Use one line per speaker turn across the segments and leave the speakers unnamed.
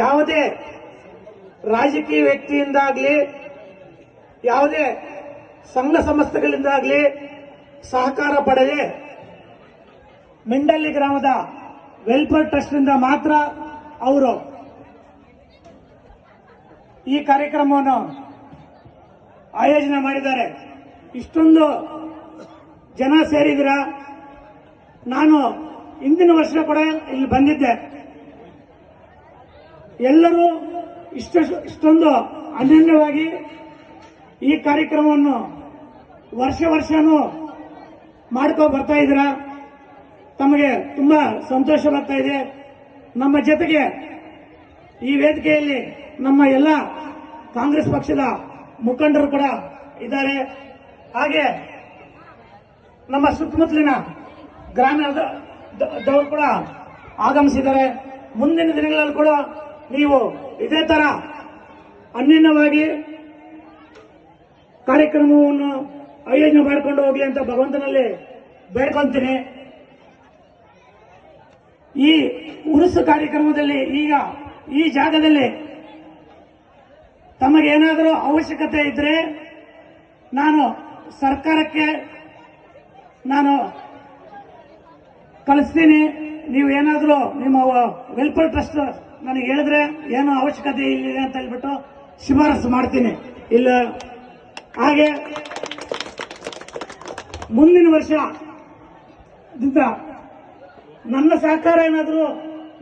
ಯಾವುದೇ ರಾಜಕೀಯ ವ್ಯಕ್ತಿಯಿಂದಾಗಲಿ, ಯಾವುದೇ ಸಂಘ ಸಂಸ್ಥೆಗಳಿಂದಾಗಲಿ ಸಹಕಾರ ಪಡೆದೆ ಮಿಂಡಳ್ಳಿ ಗ್ರಾಮದ ವೆಲ್ಫೇರ್ ಟ್ರಸ್ಟ್ನಿಂದ ಮಾತ್ರ ಅವರು ಈ ಕಾರ್ಯಕ್ರಮವನ್ನು ಆಯೋಜನೆ ಮಾಡಿದ್ದಾರೆ. ಇಷ್ಟೊಂದು ಜನ ಸೇರಿದ್ರ ನಾನು ಹಿಂದಿನ ವರ್ಷ ಕೂಡ ಇಲ್ಲಿ ಬಂದಿದ್ದೆ. ಎಲ್ಲರೂ ಇಷ್ಟ ಇಷ್ಟೊಂದು ಅನನ್ಯವಾಗಿ ಈ ಕಾರ್ಯಕ್ರಮವನ್ನು ವರ್ಷ ವರ್ಷನೂ ಮಾಡ್ಕೊ ಬರ್ತಾ ಇದ್ದೀರಾ? ತಮಗೆ ತುಂಬಾ ಬರ್ತಾ ಇದೆ. ನಮ್ಮ ಜೊತೆಗೆ ಈ ವೇದಿಕೆಯಲ್ಲಿ ನಮ್ಮ ಎಲ್ಲ ಕಾಂಗ್ರೆಸ್ ಪಕ್ಷದ ಮುಖಂಡರು ಕೂಡ ಇದ್ದಾರೆ. ಹಾಗೆ ನಮ್ಮ ಸುತ್ತಮುತ್ತಲಿನ ಗ್ರಾಮೀಣದವರು ಕೂಡ ಆಗಮಿಸಿದ್ದಾರೆ. ಮುಂದಿನ ದಿನಗಳಲ್ಲಿ ಕೂಡ ನೀವು ಇದೇ ತರ ಅನ್ಯನ್ಯವಾಗಿ ಕಾರ್ಯಕ್ರಮವನ್ನು ಆಯೋಜನೆ ಮಾಡಿಕೊಂಡು ಹೋಗ್ಲಿ ಅಂತ ಭಗವಂತನಲ್ಲಿ ಬೇಡ್ಕೊಂತೀನಿ. ಈ ಉರುಸು ಕಾರ್ಯಕ್ರಮದಲ್ಲಿ ಈಗ ಈ ಜಾಗದಲ್ಲಿ ತಮಗೇನಾದರೂ ಅವಶ್ಯಕತೆ ಇದ್ರೆ ನಾನು ಸರ್ಕಾರಕ್ಕೆ ನಾನು ಕಳಿಸ್ತೀನಿ. ನೀವು ಏನಾದರೂ ನಿಮ್ಮ ವೆಲ್ಫೇರ್ ಟ್ರಸ್ಟ್ ನನಗೆ ಹೇಳಿದ್ರೆ ಏನೋ ಅವಶ್ಯಕತೆ ಇಲ್ಲಿದೆ ಅಂತ ಹೇಳ್ಬಿಟ್ಟು ಶಿಫಾರಸು ಮಾಡ್ತೀನಿ. ಇಲ್ಲ, ಹಾಗೆ ಮುಂದಿನ ವರ್ಷ ನನ್ನ ಸಹಕಾರ ಏನಾದರೂ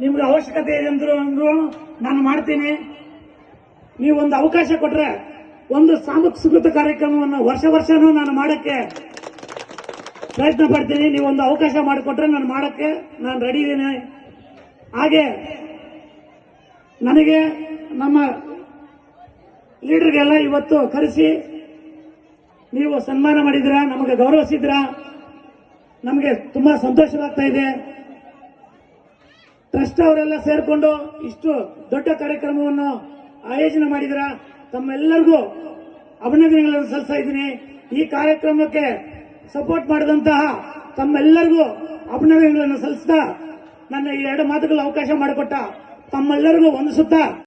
ನಿಮ್ಗೆ ಅವಶ್ಯಕತೆ ಇದೆ ಅಂದ್ರು ಅಂದ್ರು ನಾನು ಮಾಡ್ತೀನಿ. ನೀವೊಂದು ಅವಕಾಶ ಕೊಟ್ರೆ ಒಂದು ಸಾಂಸ್ಕೃತಿಕ ಕಾರ್ಯಕ್ರಮವನ್ನು ವರ್ಷ ವರ್ಷನೂ ನಾನು ಮಾಡಕ್ಕೆ ಪ್ರಯತ್ನ ಪಡ್ತೀನಿ ನೀವು ಒಂದು ಅವಕಾಶ ಮಾಡಿಕೊಟ್ರೆ ನಾನು ಮಾಡಕ್ಕೆ ನಾನು ರೆಡಿ ಇದ್ದೀನಿ. ಹಾಗೆ, ನನಗೆ ನಮ್ಮ ಲೀಡರ್ಗೆಲ್ಲ ಇವತ್ತು ಕರೆಸಿ, ನೀವು ಸನ್ಮಾನ ಮಾಡಿದ್ರ ನಮಗೆ ಗೌರವಿಸಿದ್ರ ನಮಗೆ ತುಂಬಾ ಸಂತೋಷವಾಗ್ತಾ ಇದೆ. ಟ್ರಸ್ಟ್ ಅವರೆಲ್ಲ ಸೇರಿಕೊಂಡು ಇಷ್ಟು ದೊಡ್ಡ ಕಾರ್ಯಕ್ರಮವನ್ನು ಆಯೋಜನೆ ಮಾಡಿದ್ರ ತಮ್ಮೆಲ್ಲರಿಗೂ ಅಭಿನಂದನೆಗಳನ್ನು ಸಲ್ಲಿಸ್ತಾ ಇದ್ದೀನಿ. ಈ ಕಾರ್ಯಕ್ರಮಕ್ಕೆ ಸಪೋರ್ಟ್ ಮಾಡಿದಂತಹ ತಮ್ಮೆಲ್ಲರಿಗೂ ಅಭಿನಂದನೆಗಳನ್ನು ಸಲ್ಲಿಸ್ತಾ ನನ್ನ ಈ ಎರಡು ಮಾತುಗಳ ಅವಕಾಶ ಮಾಡಿಕೊಟ್ಟ ತಮ್ಮೆಲ್ಲರಿಗೂ ವಂದಿಸುತ್ತಾ